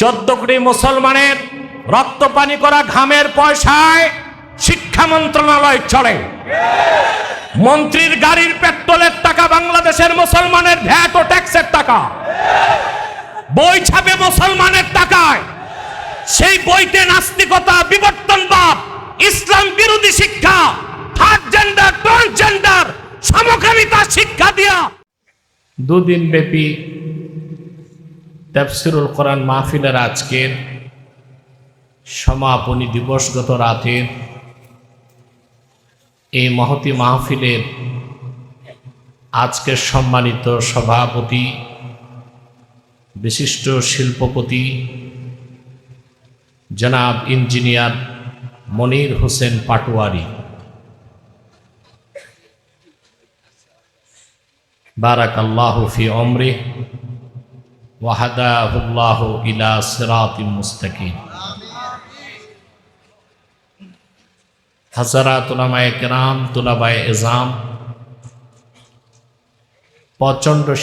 চোদ্দ কোটি মুসলমানের রক্ত পানি করা ঘামের পয়সায় শিক্ষা মন্ত্রণালয় চলে। মন্ত্রীর গাড়ির পেট্রোলের টাকা, বাংলাদেশের মুসলমানের ভ্যাট ও ট্যাক্সের টাকা। বই ছাপে মুসলমানের টাকায়। সেই বইতে নাস্তিকতা বিবর্তনবাদ ইসলাম বিরোধী শিক্ষা থার্ড জেন্ডার ট্রান্সজেন্ডার সমকামিতা শিক্ষা দিয়া দুদিন ব্যাপী তাফসিরুল কোরআন মাহফিলের আজকের সমাপনী দিবসগত রাতের এই মহতি মাহফিলের আজকের সম্মানিত সভাপতি, বিশিষ্ট শিল্পপতি জনাব ইঞ্জিনিয়ার মনির হোসেন পাটোয়ারি। বারাক আল্লাহ ফি অমরে ওয়াহাদাহুল্লাহ ইলা সিরাতিম মুস্তাকিম। হাজারাত উলামায়ে কেরাম, তুলাবায়ে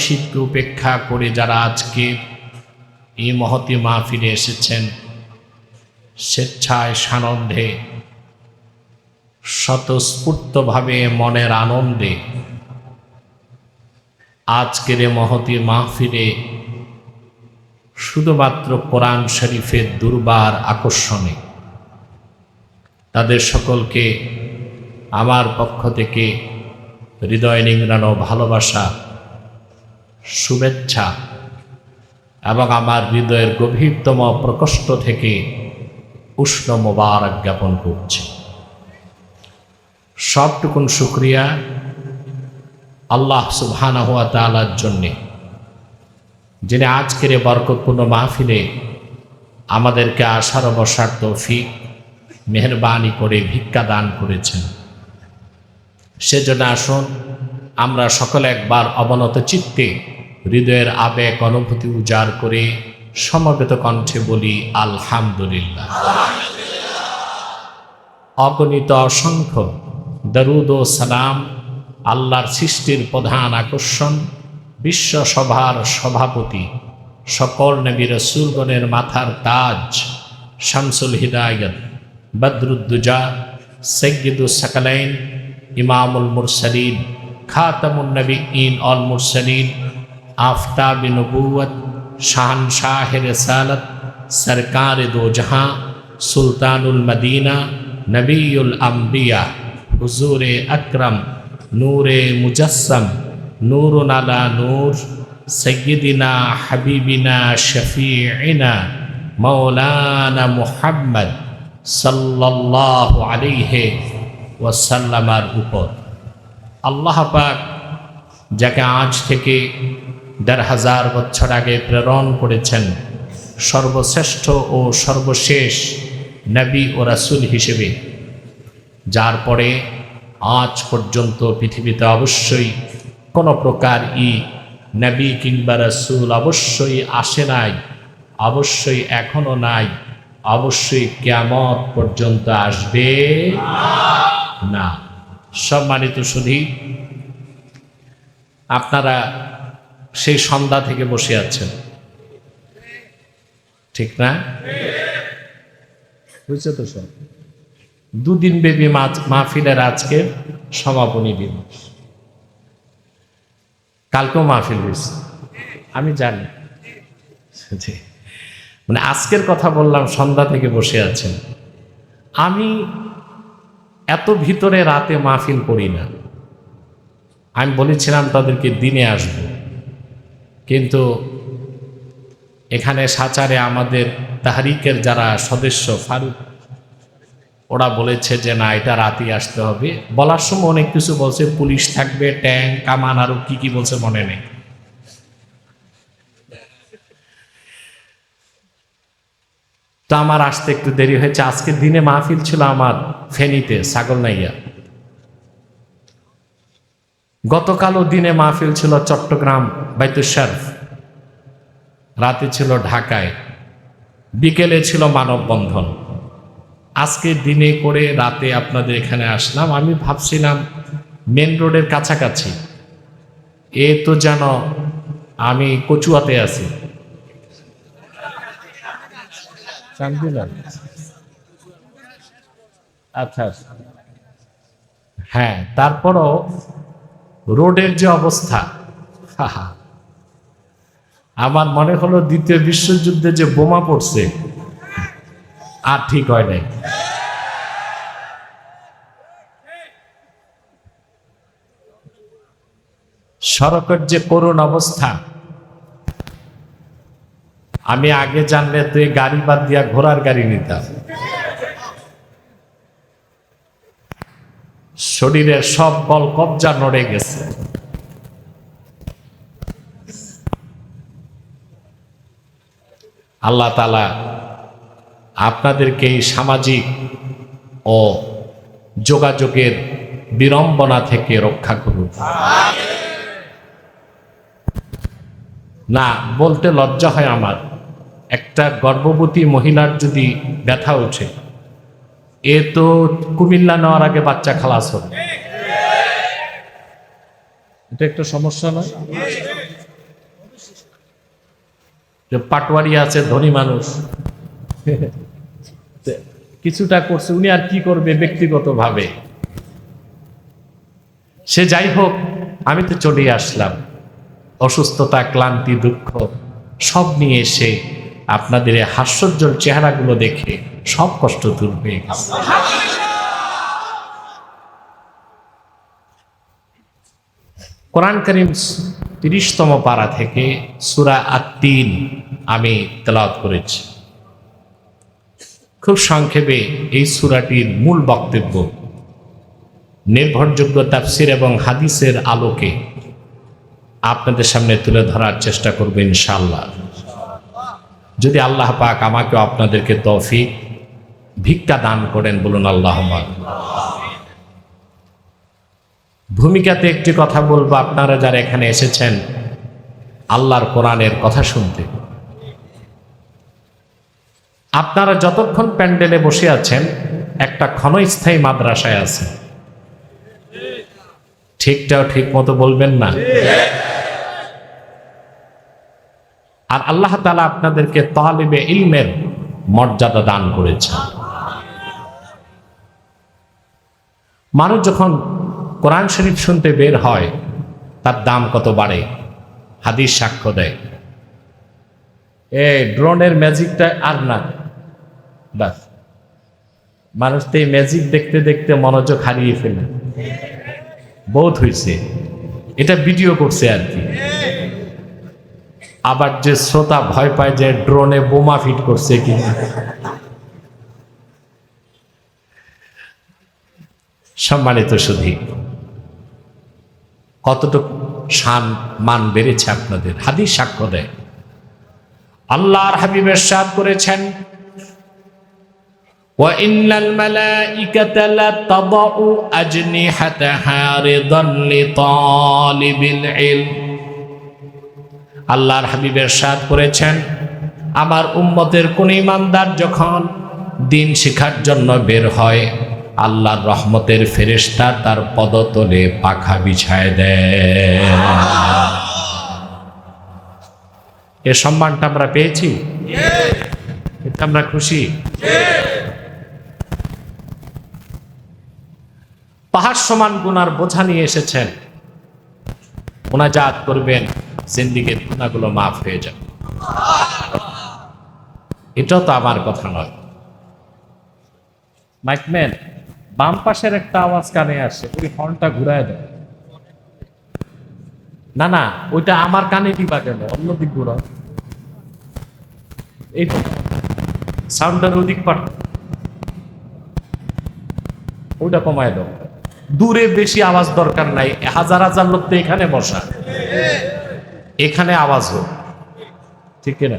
শীতকে উপেক্ষা করে যারা আজকে এই মহতি মাহফিলে এসেছেন, স্বেচ্ছায় সানন্দে, স্বতঃস্ফূর্তভাবে মনের আনন্দে আজকের মহতি মাহফিলে শুধুমাত্র কোরআন শরীফের দুর্বার আকর্ষণে। তাদের সকলকে আমার পক্ষ থেকে হৃদয় নিংড়ানো ভালোবাসা, শুভেচ্ছা এবং আমার হৃদয়ের গভীরতম প্রকোষ্ঠ থেকে উষ্ণ মোবারক জ্ঞাপন করছি। সবটুকুন শুক্রিয়া আল্লাহ সুবহানা হুয়া তালার জন্যে। যিনি আজকের এ বরকতপূর্ণ মাহফিলে আমাদেরকে আশার বসার তৌফিক, মেহরবানি করে, ভিক্ষা দান করেছেন। সেজন্য আসুন, আমরা সকলে একবার অবনত চিত্তে হৃদয়ের আবেগ, অনুভূতি উজাড় করে সমবেত কণ্ঠে বলি, আলহামদুলিল্লাহ। অগণিত অসংখ্য দরুদ ও সালাম, আল্লাহর সৃষ্টির প্রধান আকর্ষণ বিশ্বসভার সভাপতি, সকল নবী রসুলগণের মাথার তাজ, শামসুল হিদায়ত, বদরুদ্দুজা সৈয়দুল সকলাইন, ইমামুল মুরসলিন খাতামুল নবী ইন অল মুরসলিন, আফতাব নবুয়ত শাহনশাহ রসালত, সরকার দো জাহাঁ, সুলতানুল মদিনা নবীল আম্বিয়া, হুজুর আকরম, নূরে মুজসম নূর আলা নূর সৈয়দিনা হাবিবিনা শফিনা মৌলানা মুহাম্মদ সাল্লাহ আলিহে ওয়াসাল্লামার উপর। আল্লাহ পাক যাকে আজ থেকে দেড় হাজার বছর আগে প্রেরণ করেছেন, সর্বশ্রেষ্ঠ ও সর্বশেষ নবী ও রাসুল হিসেবে, যার পরে আজ পর্যন্ত পৃথিবীতে অবশ্যই কোনো প্রকার ই নবী কিংবা রাসুল অবশ্যই আসে নাই, অবশ্যই এখনও নাই, অবশ্যই কেমত পর্যন্ত আসবে না। সম্মানিত শুধু আপনারা সেই সন্ধ্যা থেকে বসে আছেন। ঠিক না? বুঝছে তো সব? দুদিন ব্যাপী মাহফিলের আজকে সমাপনী দিবস। কালকেও মাহফিল হয়েছে। আমি জানি। মানে আজকের কথা বললাম, সন্ধ্যা থেকে বসে আছেন। আমি এত ভিতরে রাতে মাহফিল করি না। আমি বলেছিলাম তাদেরকে দিনে আসব। কিন্তু এখানে সাচারে আমাদের তাহারিকের যারা সদস্য, ফারুক ওরা বলেছে যে, না, এটা রাতে আসতে হবে। বলার সময় অনেক কিছু বলছে, পুলিশ থাকবে, ট্যাঙ্ক, কামান, আরও কি কি বলছে মনে নেই। তো আমার আসতে একটু দেরি হয়েছে। আজকের দিনে মাহফিল ছিল আমার ফেনীতে ছাগল নাইয়া গতকালও দিনে মাহফিল ছিল চট্টগ্রাম বাইতুশারফ রাতে ছিল ঢাকায়। বিকেলে ছিল মানববন্ধন। আজকে দিনে করে রাতে আপনাদের এখানে আসলাম আমি ভাবছিলাম মেন রোডের কাছাকাছি এ তো যেন আমি কচুয়াতে আছি আচ্ছা আচ্ছা। হ্যাঁ তারপরও রোডের যে অবস্থা। আমার মনে হলো দ্বিতীয় বিশ্বযুদ্ধে যে বোমা পড়ছে আর ঠিক হয় নাই। সড়কের যে করুণ অবস্থা, আমি আগে জানলে তুই গাড়ি বাদ দিয়া ঘোড়ার গাড়ি নিতাম। শরীরের সব বল কবজা নড়ে গেছে। আল্লাহ তালা আপনাদেরকে এই সামাজিক ও যোগাযোগের বিড়ম্বনা থেকে রক্ষা করুন। না, বলতে লজ্জা হয় আমার। একটা গর্ভবতী মহিলার যদি ব্যথা ওঠে, এ তো কুমিল্লা নেওয়ার আগে বাচ্চা খালাস হবে। এটা একটা সমস্যা নয়? যে পাটওয়ারি আছে, ধনী মানুষ। কিছুটা করছে, উনি আর কি করবে ব্যক্তিগতভাবে? সে যাই হোক, আমি তো চলে আসলাম। অসুস্থতা, ক্লান্তি, দুঃখ, সব নিয়ে এসে আপনাদের এই হাস্যোজ্জ্বল চেহারাগুলো দেখে সব কষ্ট দূর হয়ে গেছে। কোরআন করিম তিরিশতম পাড়া থেকে সুরা আত্মিন আমি তেলাওয়াত করেছি। খুব সংক্ষেপে এই সুরাটির মূল বক্তব্য। নির্ভরযোগ্য তাফসির এবং হাদিসের আলোকে আপনাদের সামনে তুলে ধরার চেষ্টা করব ইনশাল্লাহ যদি আল্লাহ পাক আমাকে আপনাদেরকে তৌফিক, ভিক্ষা দান করেন, বলুন আল্লাহ ভূমিকাতে একটি কথা বলব, আপনারা যারা এখানে এসেছেন, আল্লাহর কোরআনের কথা শুনতে। আপনারা যতক্ষণ প্যান্ডেলে বসে আছেন, একটা ক্ষণস্থায়ী মাদ্রাসায় আছে ঠিকটাও ঠিক মতো বলবেন না। আর আল্লাহ তালা আপনাদেরকে তালিবে ইলমের মর্যাদা দান করেছেন। মানুষ যখন কোরআন শরীফ শুনতে বের হয়, তার দাম কত বাড়ে? হাদিস সাক্ষ্য দেয়। এ, ড্রোনের ম্যাজিকটা আর না। বাস। মানুষ তো এই ম্যাজিক দেখতে দেখতে মনোযোগ হারিয়ে ফেলে। বহুত হয়েছে এটা ভিডিও করছে আর কি। আবার যে শ্রোতা ভয় পায় যে ড্রোনে বোমা ফিট করছে কিনা। সম্মানিত সুধী, কতটুকু শান, মান বেড়েছে আপনাদের? হাদিস সাক্ষ্য দেয়। আল্লাহর হাবিবের সাদ করেছেন। وإن الملائكة لتضع أجنحتها رضا لطالب العلم আল্লাহর হাবিবের সাদ করেছেন আমার উম্মতের কোন ইমানদার যখন দিন শিখার জন্য বের হয় আল্লাহর রহমতের ফেরেশতা তার পদতলে পাখা বিছায় দেয় এ সম্মানটা আমরা পেয়েছি এতে আমরা খুশি পাহাড় সমান গুনার বোঝা নিয়ে এসেছেন। মোনাজাত করবেন, জিন্দিগির গুণাগুলো মাফ হয়ে যাবে। এটাও তো আমার কথা নয়। মাইকম্যান বাম পাশের একটা আওয়াজ কানে আসে, ওই হর্নটা ঘুরায় দেয় না না, ওইটা আমার কানে দিবা কেন? অন্য দিক ঘুরাও। এই সাউন্ডটার ওদিক পাঠ ওইটা কমায় দাও। দূরে বেশি আওয়াজ দরকার নাই। হাজার হাজার লোক তো এখানে বসা। এখানে আওয়াজ হোক। ঠিক না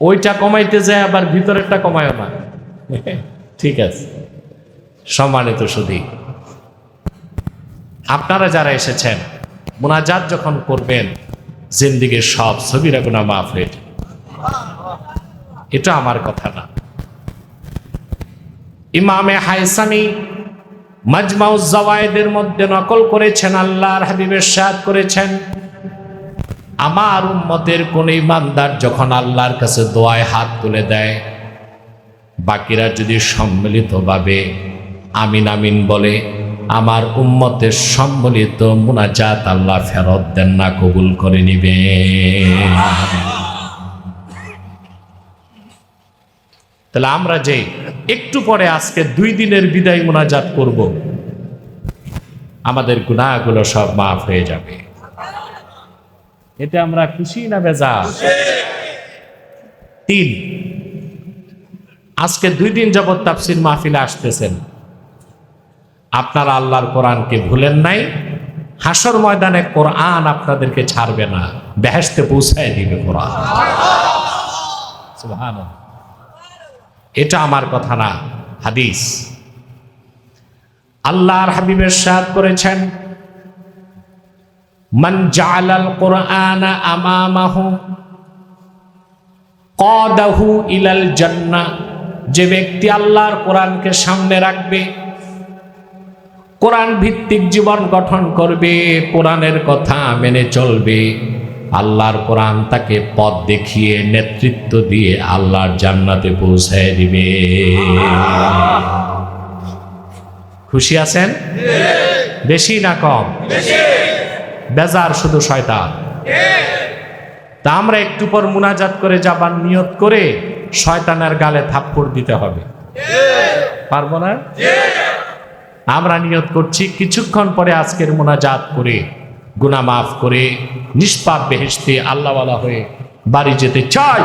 ওইটা কমাইতে যায়, আবার ভিতরেরটা কমায় না। ঠিক আছে। সম্মানিত সুধী, আপনারা যারা এসেছেন, মোনাজাত যখন করবেন, জিন্দিগির সব ছবিরা গুণা মাফ হয়ে। এটা আমার কথা না। ইমামে হাইসামি মাজমাউজ জাওয়ায়েদের মধ্যে নকল করেছেন, আল্লাহর হাবিবের সাদ করেছেন। আমার উম্মতের কোন ইমানদার যখন আল্লাহর কাছে দোয়ায় হাত তুলে দেয়, বাকিরা যদি সম্মিলিতভাবে আমিন আমিন বলে, আমার উম্মতের সম্মিলিত মুনাজাত আল্লাহ ফেরত দেন না, কবুল করে নিবে। তাহলে আমরা যে একটু পরে আজকে দুই দিনের বিদায় মোনাজাত করব, আমাদের গুণাগুলো সব মাফ হয়ে যাবে। এতে আমরা খুশি না বেজা তিন, আজকে দুই দিন যাবৎ তাফসির মাহফিলে আসতেছেন। আপনারা আল্লাহর কোরআনকে ভুলেন নাই হাসর ময়দানে কোরআন আপনাদেরকে ছাড়বে না। বেহেস্তে পৌঁছায় দিবে কোরআন। এটা আমার কথা না, হাদিস। আল্লাহর হাবিবের সাদ করেছেন, মান জালাল কোরআন আমামাহু কদাহু ইলাল জান্নাহ যে ব্যক্তি আল্লাহর কোরআনকে সামনে রাখবে কোরআন ভিত্তিক জীবন গঠন করবে, কোরআনের কথা মেনে চলবে। আল্লাহর কোরআন তাকে পথ দেখিয়ে নেতৃত্ব দিয়ে আল্লাহর জান্নাতে পৌঁছায় দিবে। খুশি আছেন? বেশি না কম? বেজার শুধু শয়তান। তা আমরা একটু পর মুনাজাত করে যাবার নিয়ত করে শয়তানের গালে থাপ্পড় দিতে হবে। পারব না? আমরা নিয়ত করছি, কিছুক্ষণ পরে আজকের মোনাজাত করে গুনাহ মাফ করে নিষ্পাপ বেহেশতে আল্লাহওয়ালা হয়ে বাড়ি যেতে চাই।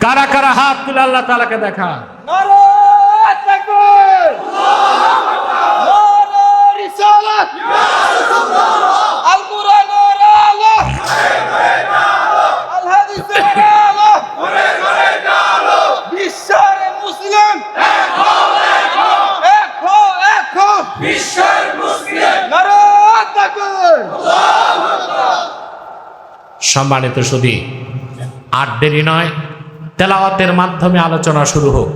কারা কারা হাত তুলে আল্লাহ তালাকে দেখা নারায় তাকবীর নারায় রিসালাত আল কোরআনের আলো আল হাদিসের আলো বিশ্বের মুসলিম এক হও এক হও বিশ্বের মুসলিম নারায় তাকবীর সম্মানিত সুদী আর দেরি নয় তেলাওয়াতের মাধ্যমে আলোচনা শুরু হোক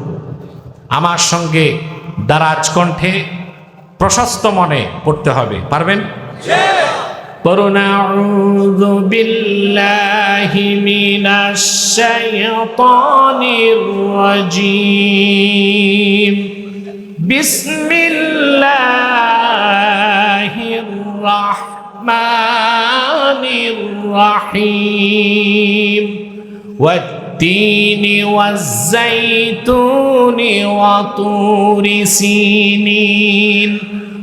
আমার সঙ্গে দারাজ কণ্ঠে প্রশস্ত মনে পড়তে হবে পারবেন قُلْ أَعُوذُ بِاللَّهِ مِنَ الشَّيْطَانِ الرَّجِيمِ بسم الله الرحيم. والتين والزيتون وطور سينين.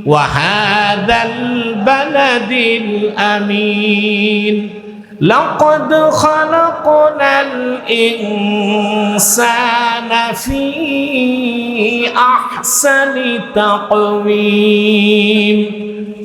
وهذا البلد الأمين. لقد خلقنا الإنسان في أحسن تقويم.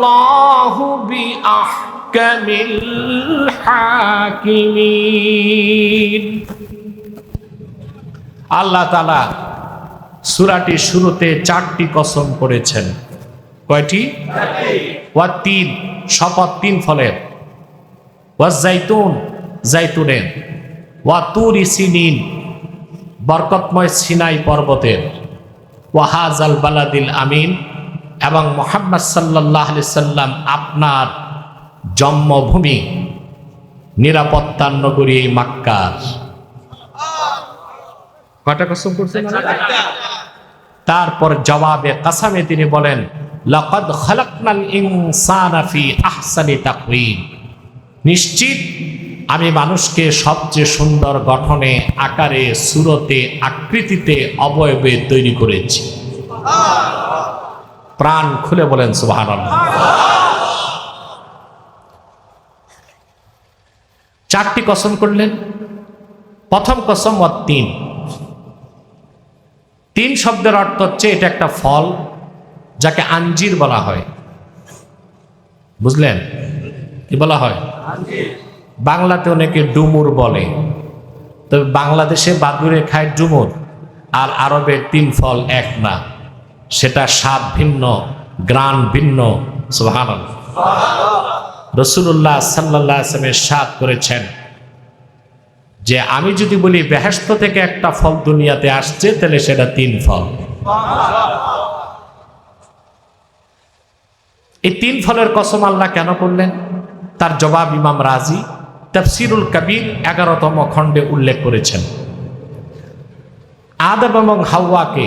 আল্লাহু বি আহকামিল আল্লাহ তালা সুরাটি শুরুতে চারটি কসম করেছেন। কয়টি? ওয়া তিন শপথ তিন ফলের। ওয়া জাইতুন জাইতুনের ওয়া তুর ইসিনিন বরকতময় সিনাই পর্বতের। ওয়াহাজ আল বালাদিল আমিন এবং মোহাম্মদ সাল্লাহ সাল্লাম আপনার জন্মভূমি নিরাপত্তার নগরী মাক্কার। তারপর জবাবে কাসামে তিনি বলেন, লাকাদ খালাকনাল ইনসানা ফি আহসানি তাকওয়িম। নিশ্চিত, আমি মানুষকে সবচেয়ে সুন্দর গঠনে, আকারে, সুরতে, আকৃতিতে অবয়বে তৈরি করেছি। প্রাণ খুলে বলেন, সুবহানাল্লাহ। চারটি কসম করলেন। প্রথম কসম ও তিন। তিন শব্দের অর্থ হচ্ছে এটা একটা ফল, যাকে আঞ্জির বলা হয়। বুঝলেন? কি বলা হয়? বাংলাতে অনেকে ডুমুর বলে। তবে বাংলাদেশে বাদুরে খায় ডুমুর, আর আরবের তিন ফল এক না। সেটা স্বাদ ভিন্ন, গ্রান ভিন্ন সুহান রসুল্লাহ সাল্লাহ আসলামের স্বাদ করেছেন যে আমি যদি বলি বেহেস্ত থেকে একটা ফল দুনিয়াতে আসছে, তাহলে সেটা তিন ফল। এই তিন ফলের কসম আল্লাহ কেন করলেন? তার জবাব ইমাম রাজি তাফসিরুল কবির এগারোতম খণ্ডে উল্লেখ করেছেন। আদম এবং হাওয়াকে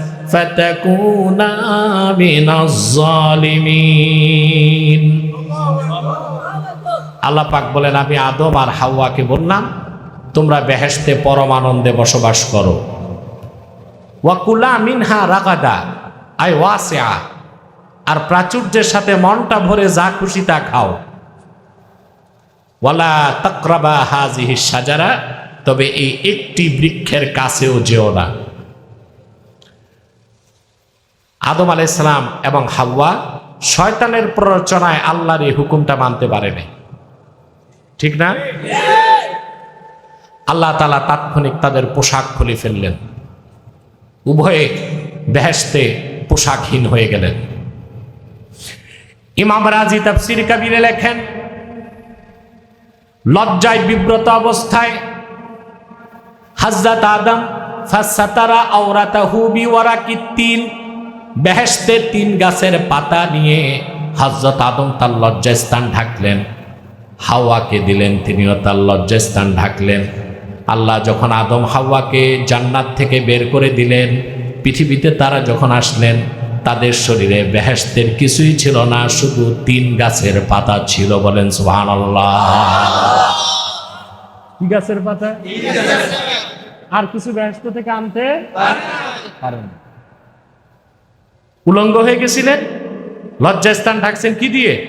فتكونا من الظالمين আল্লাহ পাক বলেন আমি আদম আর হাওয়াকে বললাম তোমরা বেহেশতে পরমানন্দে বসবাস করো ওয়াকুলা মিনহা রাগাদা আই ওয়াসিয়া আর প্রাচুর্যের সাথে মনটা ভরে যা খুশি তা খাও ওয়ালা তক্রাবা হাজিহি সাজারা তবে এই একটি বৃক্ষের কাছেও যেও না আদম আলাইসালাম এবং হাওয়া শয়তানের প্ররোচনায় আল্লাহর এই হুকুমটা মানতে পারেনি ঠিক না? আল্লাহ তালা তাৎক্ষণিক তাদের পোশাক খুলে ফেললেন। উভয়ে বেহেস্তে পোশাকহীন হয়ে গেলেন। ইমাম রাজি তাফসির কাবিরে লেখেন, লজ্জায় বিব্রত অবস্থায় হাজরত আদম ফাসাতারা আওরাতাহু বিওয়ারাকিত্তিন বেহেস্তে তিন গাছের পাতা নিয়ে হজরত আদম তার লজ্জাস্থান ঢাকলেন। হাওয়াকে দিলেন তিনিও তার লজ্জাস্থান ঢাকলেন। আল্লাহ যখন আদম হাওয়াকে জান্নাত থেকে বের করে দিলেন পৃথিবীতে তারা যখন আসলেন তাদের শরীরে বেহেস্তের কিছুই ছিল না শুধু তিন গাছের পাতা ছিল বলেন সুহান কি গাছের পাতা? আর কিছু বেহেস্ত থেকে আনতে পারেন উলঙ্গ হয়ে গেছিলেন। লজ্জাস্থান ঢাকছেন কি দিয়ে?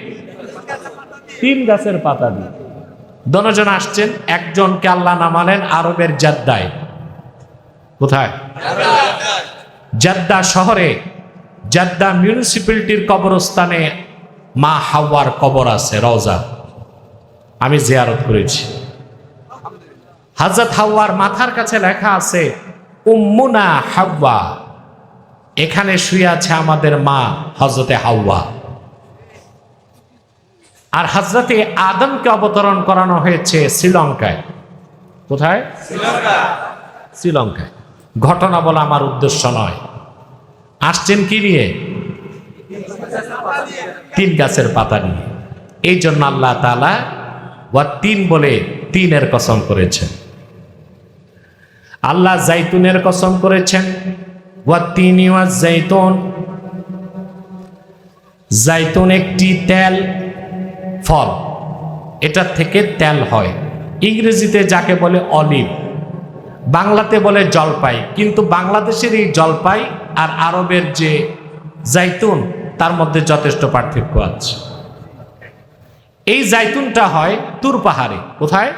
তিন গাছের পাতা দিয়ে। দনজন আসছেন, একজনকে আল্লাহ নামালেন আরবের জাদ্দায়। কোথায়? জাদ্দা শহরে। জাদ্দা মিউনিসিপ্যালিটির কবরস্থানে মা হাওয়ার কবর আছে, রওজা। আমি জিয়ারত করেছি। হাজরত হাওয়ার মাথার কাছে লেখা আছে, উম্মুনা হাওয়া। এখানে শুয়ে আছে আমাদের মা হজরতে হাওয়া। আর হজরতে আদমকে অবতরণ করানো হয়েছে শ্রীলঙ্কায়। কোথায়? শ্রীলঙ্কায়। ঘটনা বলা আমার উদ্দেশ্য নয়। আসছেন কি নিয়ে? তিন গাছের পাতা নিয়ে। এই জন্য আল্লাহ তালা ওয়া তিন বলে তিনের কসম করেছেন। আল্লাহ জাইতুনের কসম করেছেন। ওয়া তিন ওয়া জাইতুন। জাইতুন একটি তেল ফল। এটা থেকে তেল হয়। ইংরেজিতে যাকে বলে অলিভ বাংলাতে বলে জলপাই। কিন্তু বাংলাদেশের এই জলপাই আর আরবের যে জাইতুন তার মধ্যে যথেষ্ট পার্থক্য আছে। এই জাইতুনটা হয় তুর পাহাড়ে। কোথায়?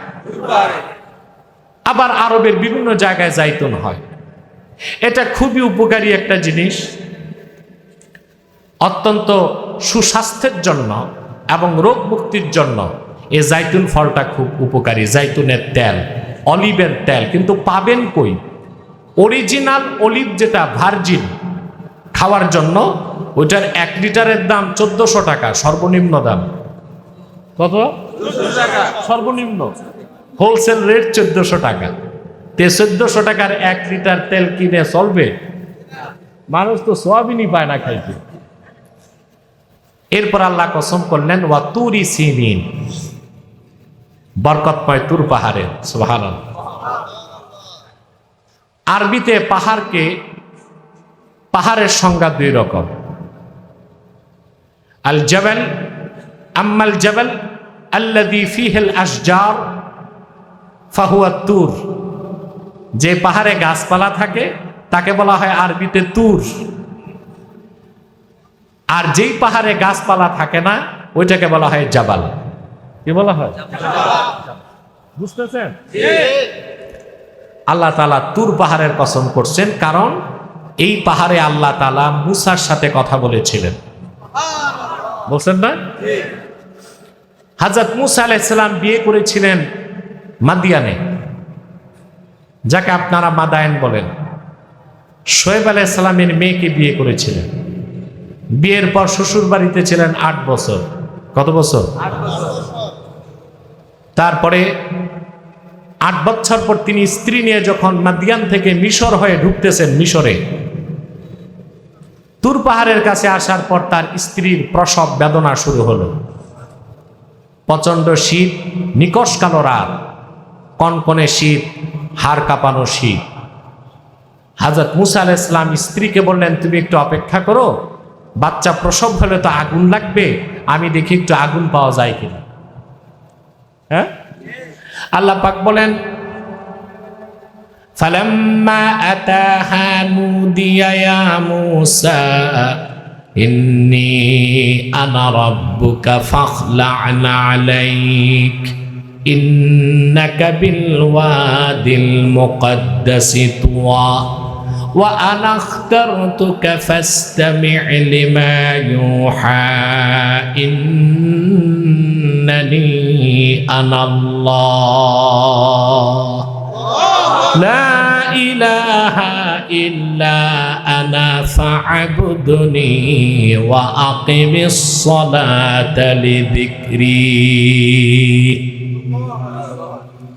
আবার আরবের বিভিন্ন জায়গায় জাইতুন হয়। এটা খুবই উপকারী একটা জিনিস। অত্যন্ত সুস্বাস্থ্যের জন্য এবং রোগ মুক্তির জন্য এ জাইতুন ফলটা খুব উপকারী। জাইতুনের তেল, অলিভের তেল, কিন্তু পাবেন কই? অরিজিনাল অলিভ যেটা ভার্জিন খাওয়ার জন্য, ওইটার এক লিটারের দাম চোদ্দশো টাকা, সর্বনিম্ন দাম। কত? সর্বনিম্ন। হোলসেল রেট চোদ্দশো টাকা। তে চোদ্দশো টাকার এক লিটার তেল কিনে চলবে? মানুষ তো সোয়াবিনই পায় না খাইতে। এরপর আল্লাহ কসম করলেন, ওয়া তুরি সিনিন। বরকতময় তুর পাহাড়ে সুবহান আরবিতে পাহাড়কে, পাহাড়ের সংজ্ঞা দুই রকম। আল জাবাল, আম্মাল জাবাল আল্লাদি ফিহেল আসজার ফাহুয়া তুর। যে পাহাড়ে গাছপালা থাকে তাকে বলা হয় আরবিতে তুর। আর যেই পাহাড়ে গাছপালা থাকে না ওইটাকে বলা হয় জাবাল। কি বলা হয়? বুঝতেছেন? আল্লাহ তালা তুর পাহাড়ের কসম করছেন কারণ এই পাহাড়ে আল্লাহ তালা মুসার সাথে কথা বলেছিলেন। বলছেন না? হাজরত মুসা আলাইসাল্লাম বিয়ে করেছিলেন মাদিয়ানে। যাকে আপনারা মাদায়ন বলেন। শোয়েব আলাইসাল্লামের মেয়েকে বিয়ে করেছিলেন। বিয়ের পর শ্বশুর বাড়িতে ছিলেন আট বছর। কত বছর? তারপরে আট বছর পর তিনি স্ত্রী নিয়ে যখন মাদিয়ান থেকে মিশর হয়ে ঢুকতেছেন মিশরে তুর পাহাড়ের কাছে আসার পর তার স্ত্রীর প্রসব বেদনা শুরু হলো। প্রচণ্ড শীত নিকশ কালো রাত। কনকনে শীত হাড় কাঁপানো শীত হাজরত মুসা আল ইসলাম স্ত্রীকে বললেন তুমি একটু অপেক্ষা করো বাচ্চা প্রসব হলে তো আগুন লাগবে আমি দেখি একটু আগুন পাওয়া যায় কিনা হ্যাঁ আল্লাহ পাক বলেন فلما أتاها نودي يا موسى إني أنا ربك فاخلع عليك إنك بالواد المقدس طوى وأنا اخترتك فاستمع لما يوحى إنني أنا الله. لا إله إلا أنا فاعبدني وأقم الصلاة لذكري.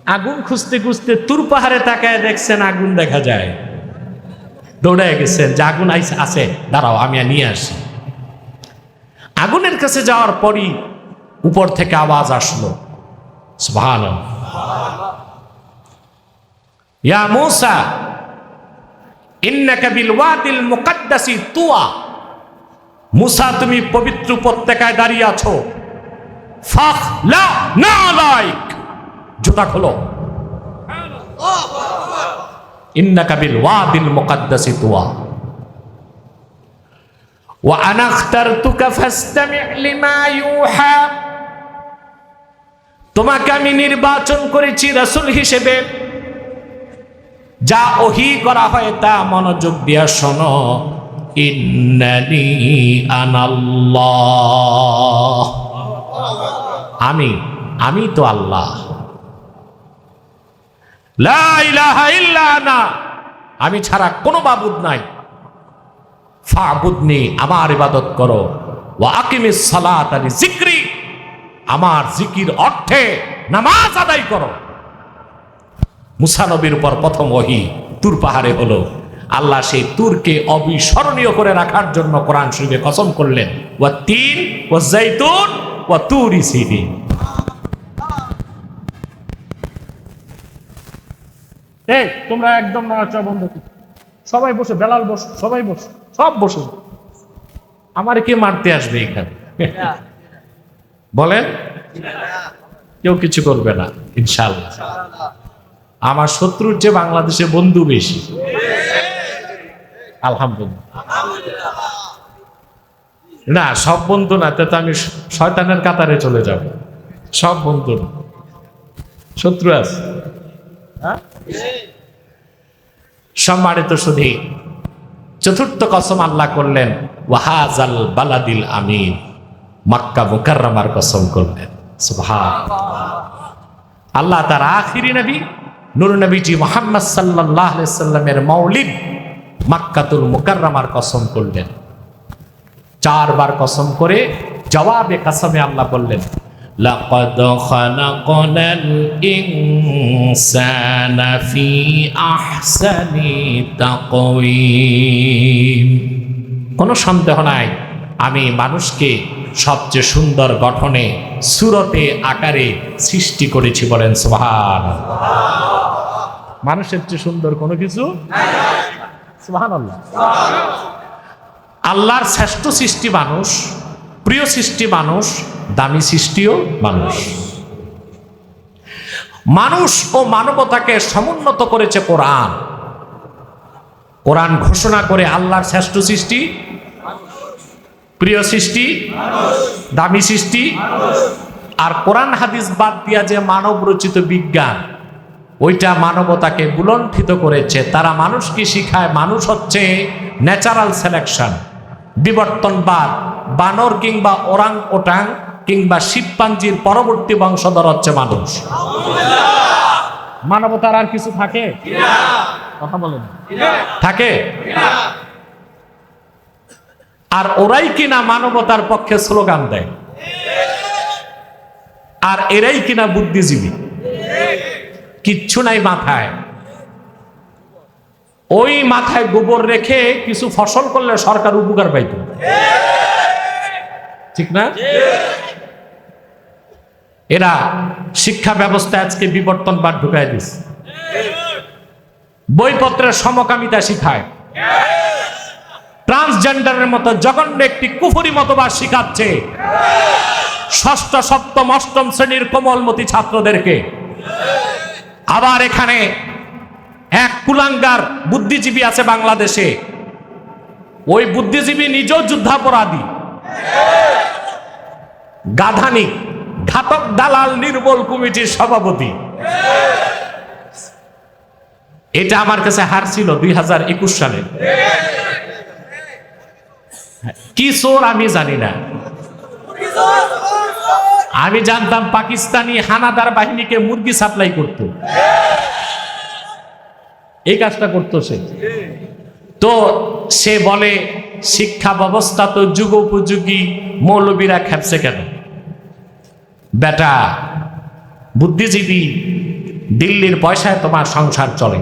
আগুন খুঁজতে খুঁজতে তুর পাহাড়ে তাকায় দেখছেন আগুন দেখা যায়। দৌড়ে গেছেন যে আগুন আইস, আছে, দাঁড়াও, আমি নিয়ে আসি। আগুনের কাছে যাওয়ার পরই উপর থেকে আওয়াজ আসলো। সুবহানাল্লাহ। ইয়া মুসা মুসা, তুমি পবিত্র উপত্যকায় দাঁড়িয়ে আছো। লা না লাইক জুতা খোলো। ইন্নাকা বিল ওয়াদিল মুকাদ্দাসি তুয়া। তোমাকে আমি নির্বাচন করেছি রাসূল হিসেবে। যা ওহি করা হয় তা মনোযোগ দিয়া শোনো। ইন্নানি আনাল্লাহ। আমি আমি তো আল্লাহ। আনা আমি ছাড়া কোনো বাবুদ নাই। ফাবুদনি, আমার ইবাদত করো। সালাত আলি জিক্রি আমার জিকির অর্থে নামাজ আদায় করো। মুসানবীর উপর প্রথম ওহি তুর পাহাড়ে হলো। আল্লাহ সেই তুরকে অবিস্মরণীয় করে রাখার জন্য কোরআন শরীফে কসম করলেন। ও তিন ও জৈতুন ও তুরি সিদিন এই, তোমরা একদম নড়াচড়া বন্ধ করো। সবাই বসে, বেলাল বস, সবাই বসে, সব বসে। আমার কে মারতে আসবে এখানে? বলেন? কেউ কিছু করবে না ইনশাল্লাহ আমার শত্রুর চেয়ে বাংলাদেশে বন্ধু বেশি। আলহামদুলিল্লাহ। না, সব বন্ধু না, তো আমি শয়তানের কাতারে চলে যাব। সব বন্ধু শত্রু আছে। হ্যাঁ? সম্মানিত শুধু চতুর্থ কসম আল্লাহ করলেন, ওয়াহাজাল বালাদিল আমিন, মাক্কা মুকাররমার কসম করলেন। আল্লাহ তার আখিরি নবী, নুর নবীজি মোহাম্মদ সাল্লাহ সাল্লামের মৌলিদ মাক্কাতুল মুকাররমার কসম করলেন। চারবার কসম করে জবাবে কসমে আল্লাহ বললেন لقد خلقنا الإنسان في أحسن تقويم কোনো সন্দেহ নাই আমি মানুষকে সবচেয়ে সুন্দর গঠনে সুরতে আকারে সৃষ্টি করেছি বলেন সোহান মানুষের চেয়ে সুন্দর কোনো কিছু সোহান আল্লাহ আল্লাহর শ্রেষ্ঠ সৃষ্টি মানুষ প্রিয় সৃষ্টি মানুষ, দামি সৃষ্টিও মানুষ। মানুষ ও মানবতাকে সমুন্নত করেছে কোরআন। কোরআন ঘোষণা করে আল্লাহর শ্রেষ্ঠ সৃষ্টি। প্রিয় সৃষ্টি, দামি সৃষ্টি। আর কোরআন হাদিস বাদ দিয়া যে মানব রচিত বিজ্ঞান, ওইটা মানবতাকে বুলণ্ঠিত করেছে। তারা মানুষকে শিখায়? মানুষ হচ্ছে ন্যাচারাল সিলেকশন বিবর্তনবাদ বানর কিংবা ওরাং ওটাং কিংবা শিবপাঞ্জির পরবর্তী বংশধর হচ্ছে মানুষ। মানবতার আর কিছু থাকে? কথা বলেন। থাকে? আর ওরাই কিনা মানবতার পক্ষে স্লোগান দেয়। আর এরাই কিনা বুদ্ধিজীবী। কিচ্ছু নাই মাথায়। ওই মাথায় গোবর রেখে কিছু ফসল করলে সরকার উপকার পাইত। ঠিক না? এরা শিক্ষা ব্যবস্থা আজকে বিবর্তনবাদ ঢুকাই দিস বইপত্রের সমকামিতা শিখায়। ট্রান্সজেন্ডারের মতো জঘন্য একটি কুফুরি মতবাদ শিখাচ্ছে। ষষ্ঠ, সপ্তম, অষ্টম শ্রেণির কোমলমতি ছাত্রদেরকে। আবার এখানে এক কুলাঙ্গার বুদ্ধিজীবী আছে বাংলাদেশে। ওই বুদ্ধিজীবী নিজেও যুদ্ধাপরাধী। গাধানি, ঘাতক দালাল নির্মল কমিটির সভাপতি। এটা আমার কাছে হার ছিল দুই হাজার একুশ সালে। কি চোর আমি জানি না। আমি জানতাম পাকিস্তানি হানাদার বাহিনীকে মুরগি সাপ্লাই করত। এই কাজটা করতো সে। তো সে বলে, শিক্ষা ব্যবস্থা তো যুগ উপযোগী মৌলবীরা খেপছে কেন? বেটা বুদ্ধিজীবী দিল্লির পয়সায় তোমার সংসার চলে।